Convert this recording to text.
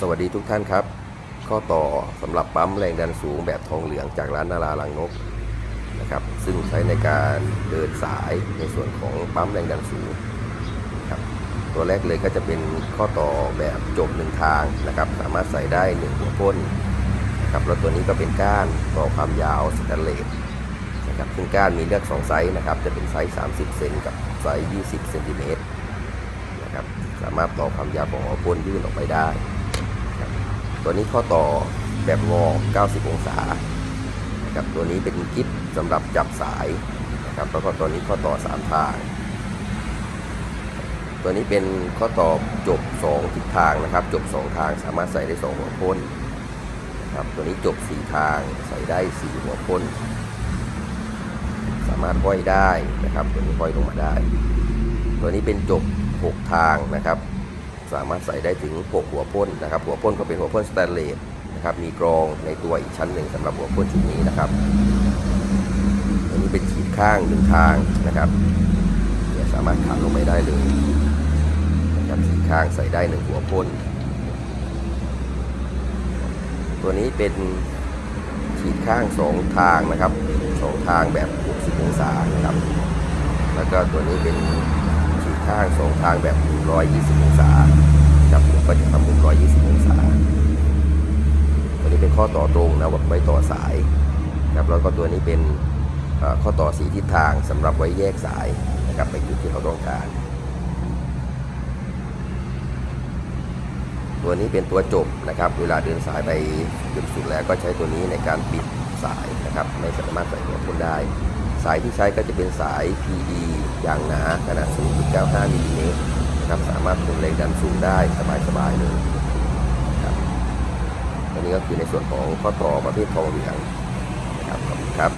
สวัสดีทุกท่านครับ ข้อต่อสำหรับปั๊มแรงดันสูงแบบทองเหลืองจากร้านนาราลังนกนะครับ ซึ่งใช้ในการเดินสายในส่วนของปั๊มแรงดันสูงครับตัวแรกเลยก็จะเป็นข้อต่อแบบจบหนึ่งทางนะครับ สามารถใส่ได้หนึ่งหัวพ่นนะครับแล้วตัวนี้ก็เป็นก้านต่อความยาวสแตนเลสนะครับซึ่งก้านมีเลือกสองไซส์นะครับ จะเป็นไซส์ 30 เซนกับไซส์ 20 เซนติเมตรนะครับสามารถต่อความยาวของหัวพ่นยื่นออกไปได้ ตัวนี้ข้อต่อแบบงอ 90 องศานะครับตัวนี้เป็นกิ๊บสำหรับจับสายนะครับแล้วก็ตัวนี้ข้อต่อ 3 ทาง ตัวนี้เป็นข้อต่อจบ 2 ทิศทางนะครับ จบ 2 ทางสามารถใส่ได้ 2 หัวพ่นนะครับตัวนี้จบ 4 ทางใส่ได้ 4 หัวพ่นสามารถห้อยได้นะครับ ตัวนี้ห้อยลงมาได้ ตัวนี้เป็นจบ 6 ทางนะครับ สามารถใส่ได้ถึง 6 หัวพ่นนะครับ หัวพ่นก็เป็นหัวพ่นสแตนเลสนะครับ มีกรองในตัวอีกชั้นหนึ่งสำหรับหัวพ่นชุดนี้นะครับอันนี้เป็นขีดข้างหนึ่งทางนะครับเนี่ยสามารถขันลงไปได้เลยนะครับขีดข้างใส่ได้หนึ่งหัวพ่นตัวนี้เป็นขีดข้างสองทางนะครับสองทางแบบ 60 องศานะครับ แล้วก็ตัวนี้เป็น ข้างสองทางแบบ 120 องศาครับผมก็จะทำมุม 120 องศา ตัวนี้เป็นข้อต่อตรงนะไว้ต่อสายครับแล้วก็ตัวนี้เป็นข้อต่อสีทิศทางสำหรับไว้แยกสายนะครับไปจุดที่เขาต้องการ ตัวนี้เป็นตัวจบนะครับ เวลาเดินสายไปจนสุดแล้วก็ใช้ตัวนี้ในการปิดสายนะครับ ไม่สามารถใส่หัวพ่นได้ สายที่ใช้ก็จะเป็นสาย PE อย่างหนาขนาด 0.95มิลลิเมตรนะครับสามารถทนแรงดันสูงได้สบายๆเลยครับอันนี้ก็คือในส่วนของข้อต่อประเภททองเหลืองนะครับขอบคุณครับ